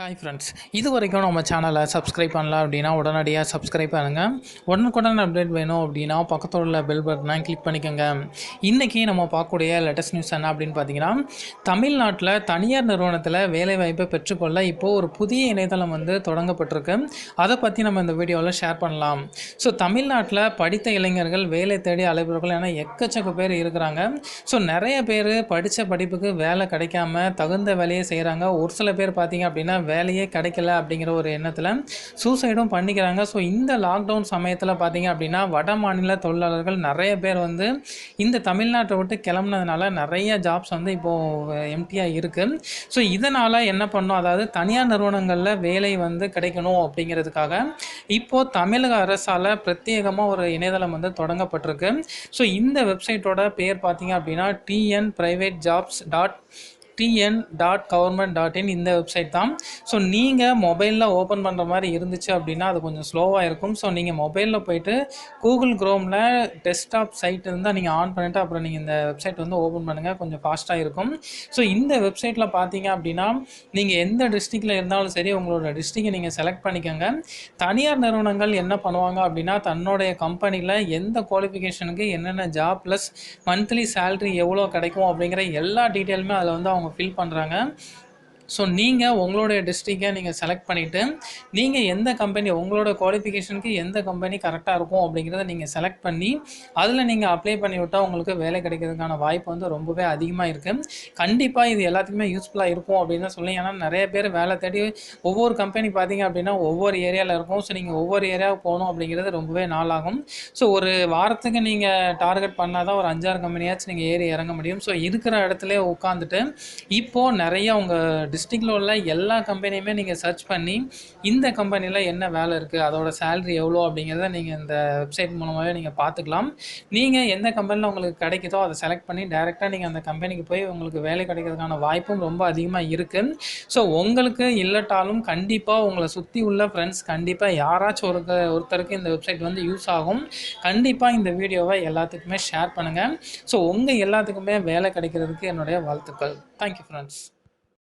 Hi friends இது வரைக்கும் நம்ம சேனலை சப்ஸ்கிரைப் பண்ணல அப்படின்னா உடனடியாக சப்ஸ்கிரைப் பண்ணுங்கள் உடனுக்குடன் அப்டேட் வேணும் அப்படின்னா பக்கத்தில் உள்ள பெல் பட்டனை கிளிக் பண்ணிக்கோங்க. இன்றைக்கி நம்ம பார்க்கக்கூடிய லேட்டஸ்ட் நியூஸ் என்ன அப்படின்னு பார்த்தீங்கன்னா தமிழ்நாட்டில் தனியார் நிறுவனத்தில் வேலைவாய்ப்பை பெற்றுக்கொள்ள இப்போது ஒரு புதிய இணையதளம் வந்து தொடங்கப்பட்டிருக்கு. அதை பற்றி நம்ம இந்த வீடியோவில் ஷேர் பண்ணலாம். ஸோ தமிழ்நாட்டில் படித்த இளைஞர்கள் வேலை தேடி அலைபவர்கள் என எக்கச்சக்க பேர் இருக்கிறாங்க. ஸோ நிறைய பேர் படித்த படிப்புக்கு வேலை கிடைக்காம தகுந்த வேலையை செய்கிறாங்க ஒரு சில பேர் பார்த்தீங்க அப்படின்னா வேலையே கிடைக்கல அப்படிங்கிற ஒரு எண்ணத்தில் சூசைடும் பண்ணிக்கிறாங்க. ஸோ இந்த லாக்டவுன் சமயத்தில் பார்த்தீங்க அப்படின்னா வட மாநில தொழிலாளர்கள் நிறைய பேர் வந்து இந்த தமிழ்நாட்டை விட்டு கிளம்புனதுனால நிறைய ஜாப்ஸ் வந்து இப்போது எம்டியாக இருக்குது ஸோ இதனால் என்ன பண்ணோம் அதாவது தனியார் நிறுவனங்களில் வேலை வந்து கிடைக்கணும் அப்படிங்கிறதுக்காக இப்போது தமிழக அரசால் பிரத்யேகமாக ஒரு இணையதளம் வந்து தொடங்கப்பட்டிருக்கு. ஸோ இந்த வெப்சைட்டோட பேர் பார்த்தீங்க அப்படின்னா TN private jobs dot TN dot government dot in இந்த வெப்சைட் தான். ஸோ நீங்கள் மொபைலில் ஓப்பன் பண்ணுற மாதிரி இருந்துச்சு அப்படின்னா அது கொஞ்சம் ஸ்லோவாக இருக்கும். ஸோ நீங்கள் மொபைலில் போயிட்டு கூகுள் க்ரோமில் டெஸ்க்டாப் சைட் இருந்தால் நீங்கள் ஆன் பண்ணிவிட்டு அப்புறம் நீங்கள் இந்த வெப்சைட் வந்து ஓப்பன் பண்ணுங்கள் கொஞ்சம் ஃபாஸ்ட்டாக இருக்கும். ஸோ இந்த வெப்சைட்டில் பார்த்தீங்க அப்படின்னா நீங்கள் எந்த டிஸ்ட்ரிக்டில் இருந்தாலும் சரி உங்களோட டிஸ்ட்ரிக்டை நீங்கள் செலக்ட் பண்ணிக்கோங்க. தனியார் நிறுவனங்கள் என்ன பண்ணுவாங்க அப்படின்னா தன்னுடைய கம்பெனியில் எந்த குவாலிஃபிகேஷனுக்கு என்னென்ன ஜாப் ப்ளஸ் மந்த்லி சேல்ரி எவ்வளோ கிடைக்கும் அப்படிங்கிற எல்லா டீட்டெயிலுமே அதில் வந்து அவங்க அவங்க ஃபில் பண்ணுறாங்க ஸோ நீங்கள் உங்களுடைய டிஸ்ட்ரிக்டை நீங்கள் செலக்ட் பண்ணிவிட்டு நீங்கள் எந்த கம்பெனி உங்களோட குவாலிஃபிகேஷனுக்கு எந்த கம்பெனி கரெக்டாக இருக்கும் அப்படிங்கிறத நீங்கள் செலக்ட் பண்ணி அதில் நீங்கள் அப்ளை பண்ணி விட்டால் உங்களுக்கு வேலை கிடைக்கிறதுக்கான வாய்ப்பு வந்து ரொம்பவே அதிகமாக இருக்குது கண்டிப்பாக இது எல்லாத்துக்குமே யூஸ்ஃபுல்லாக இருக்கும் அப்படின்னு தான் சொல்லி ஏன்னா நிறைய பேர் வேலை தேடி ஒவ்வொரு கம்பெனி பார்த்தீங்க அப்படின்னா ஒவ்வொரு ஏரியாவில் இருக்கும். ஸோ நீங்கள் ஒவ்வொரு ஏரியாவுக்கு போகணும் அப்படிங்கிறது ரொம்பவே நாளாகும். ஸோ ஒரு வாரத்துக்கு நீங்கள் டார்கெட் பண்ணால் தான் ஒரு அஞ்சாறு கம்பெனியாச்சும் நீங்கள் ஏறி இறங்க முடியும். ஸோ இருக்கிற இடத்துல உட்காந்துட்டு இப்போது நிறைய உங்கள் டிஸ்ட்ரிக்டில் உள்ள எல்லா கம்பெனியுமே நீங்கள் சர்ச் பண்ணி இந்த கம்பெனியில் என்ன வேலை இருக்குது அதோட சேலரி எவ்வளோ அப்படிங்கிறத நீங்கள் இந்த வெப்சைட் மூலமாகவே நீங்கள் பார்த்துக்கலாம். நீங்கள் எந்த கம்பெனியில் உங்களுக்கு கிடைக்குதோ அதை செலக்ட் பண்ணி டேரெக்டாக நீங்கள் அந்த கம்பெனிக்கு போய் உங்களுக்கு வேலை கிடைக்கிறதுக்கான வாய்ப்பும் ரொம்ப அதிகமாக இருக்குது ஸோ உங்களுக்கு இல்லட்டாலும் கண்டிப்பாக உங்களை சுற்றி உள்ள ஃப்ரெண்ட்ஸ் கண்டிப்பாக யாராச்சும் ஒரு ஒருத்தருக்கு இந்த வெப்சைட் வந்து யூஸ் ஆகும். கண்டிப்பாக இந்த வீடியோவை எல்லாத்துக்குமே ஷேர் பண்ணுங்கள் ஸோ உங்கள் எல்லாத்துக்குமே வேலை கிடைக்கிறதுக்கு என்னுடைய வாழ்த்துக்கள். Thank you friends